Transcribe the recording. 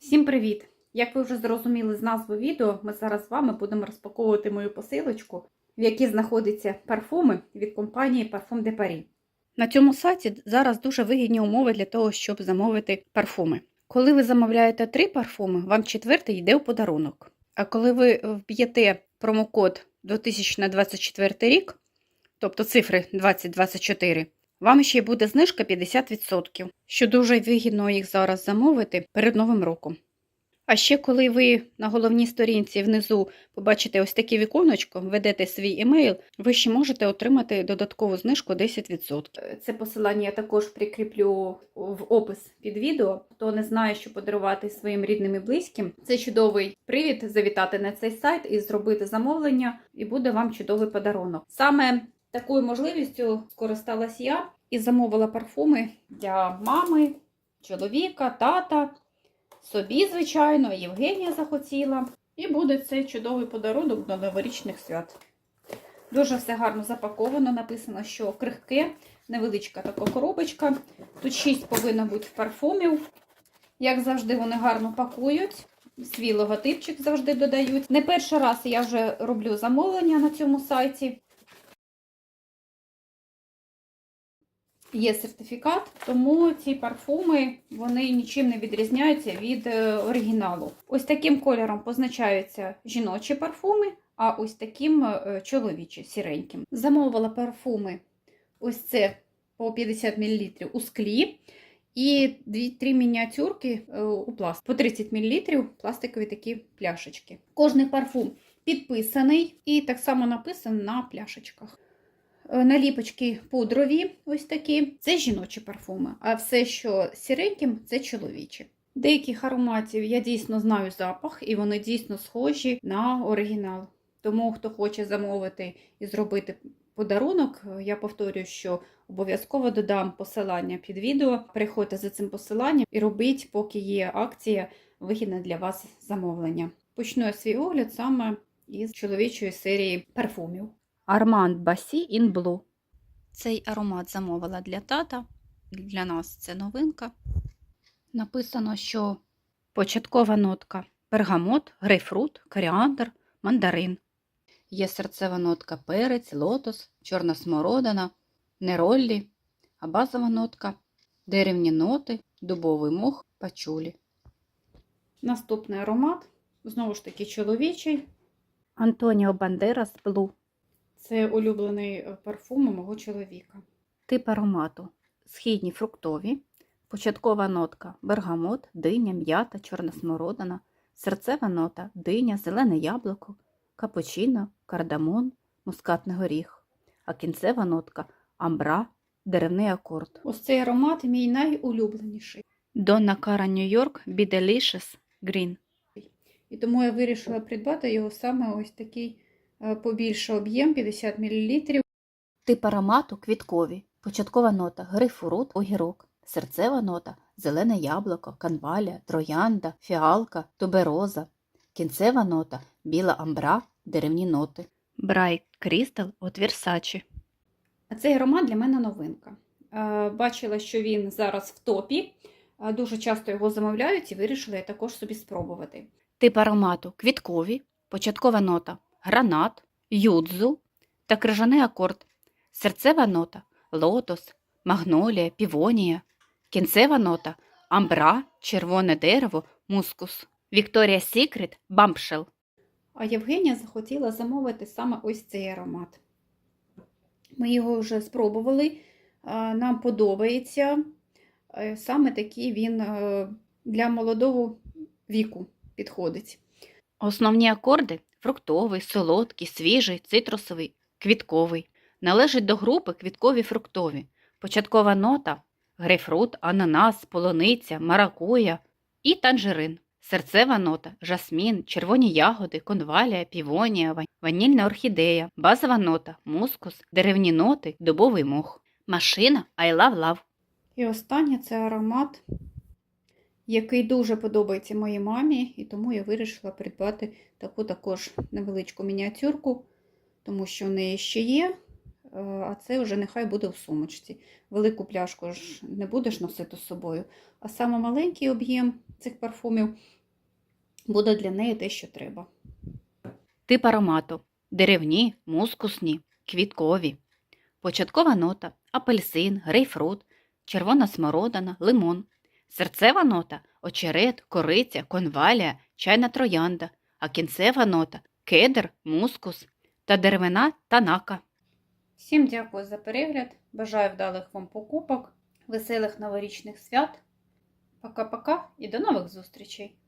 Всім привіт! Як ви вже зрозуміли з назви відео, ми зараз з вами будемо розпаковувати мою посилочку, в якій знаходяться парфуми від компанії Parfum de Paris. На цьому сайті зараз дуже вигідні умови для того, щоб замовити парфуми. Коли ви замовляєте три парфуми, вам четвертий йде у подарунок. А коли ви вб'єте промокод 2024 рік, тобто цифри 2024, вам ще й буде знижка 50%, що дуже вигідно їх зараз замовити перед Новим роком. А ще коли ви на головній сторінці внизу побачите ось таке віконечко, введете свій емейл, ви ще можете отримати додаткову знижку 10%. Це посилання я також прикріплю в опис під відео. Хто не знає, що подарувати своїм рідним і близьким, це чудовий привід завітати на цей сайт і зробити замовлення, і буде вам чудовий подарунок. Саме Такою можливістю скористалась я і замовила парфуми для мами, чоловіка, тата, собі, звичайно, Євгенія захотіла. І буде цей чудовий подарунок до новорічних свят. Дуже все гарно запаковано. Написано, що крихке, невеличка така коробочка. Тут 6 повинно бути парфумів. Як завжди, вони гарно пакують. Свій логотипчик завжди додають. Не перший раз я вже роблю замовлення на цьому сайті. Є сертифікат, тому ці парфуми вони нічим не відрізняються від е, оригіналу. Ось таким кольором позначаються жіночі парфуми, а ось таким е, чоловічі, сіреньким. Замовила парфуми ось це по 50 мл у склі. І 2-3 мініатюрки е, у пласт по 30 мл пластикові такі пляшечки. Кожний парфум підписаний і так само написаний на пляшечках. Наліпочки пудрові, ось такі, це жіночі парфуми, а все, що сіреньким, це чоловічі. Деяких ароматів я дійсно знаю запах, і вони дійсно схожі на оригінал. Тому, хто хоче замовити і зробити подарунок, я повторюю, що обов'язково додам посилання під відео. Переходьте за цим посиланням і робіть, поки є акція, вигідне для вас замовлення. Почну я свій огляд саме із чоловічої серії парфумів. Armand Басі in Blue. Цей аромат замовила для тата. Для нас це новинка. Написано, що початкова нотка пергамот, грейпфрут, коріандр, мандарин. Є серцева нотка перець, лотос, чорна смородина, нероллі, а базова нотка деревні ноти, дубовий мох, пачулі. Наступний аромат, знову ж таки, чоловічий. Антоніо Бандерас Blue. Це улюблений е, парфум мого чоловіка. Тип аромату східні фруктові, початкова нотка бергамот, диня, м'ята, чорна смородина, серцева нота, диня, зелене яблуко, капучино, кардамон, мускатний горіх, а кінцева нотка амбра, деревний акорд. Ось цей аромат мій найулюбленіший. Донна Кара Нью-Йорк Delicious Green. І тому я вирішила придбати його саме ось такий побільше об'єм 50 мл. Тип аромату квіткові. Початкова нота грейпфрут, огірок, серцева нота зелене яблуко, канваля, троянда, фіалка, тубероза. Кінцева нота біла амбра, деревні ноти. Bright Crystal от. А цей аромат для мене новинка. Е, Бачила, що він зараз в топі. Е, Дуже часто його замовляють і вирішила я також собі спробувати. Тип аромату квіткові. Початкова нота гранат, юдзу та крижаний акорд. Серцева нота лотос, магнолія, півонія. Кінцева нота амбра, червоне дерево, мускус. Вікторія Сікрет бампшел. А Євгенія захотіла замовити саме ось цей аромат. Ми його вже спробували, нам подобається. Е, Саме такий він е, для молодого віку підходить. Основні акорди фруктовий, солодкий, свіжий, цитрусовий, квітковий. Належить до групи квіткові фруктові. Початкова нота грейпфрут, ананас, полуниця, маракуя і танжерин. Серцева нота жасмін, червоні ягоди, конвалія, півонія, ванільна орхідея, базова нота мускус, деревні ноти, дубовий мох. Машина I love love. І останнє це аромат, який дуже подобається моїй мамі, і тому я вирішила придбати таку також невеличку мініатюрку, тому що в неї ще є, е, а це вже нехай буде в сумочці. Велику пляшку ж не будеш носити з собою, а саме маленький об'єм цих парфумів буде для неї те, що треба. Тип аромату деревні, мускусні, квіткові. Початкова нота апельсин, грейпфрут, червона смородина, лимон. Серцева нота очерет, кориця, конвалія, чайна троянда, а кінцева нота кедр, мускус та деревина танака. Всім дякую за перегляд. Бажаю вдалих вам покупок, веселих новорічних свят. Пока-пока і до нових зустрічей!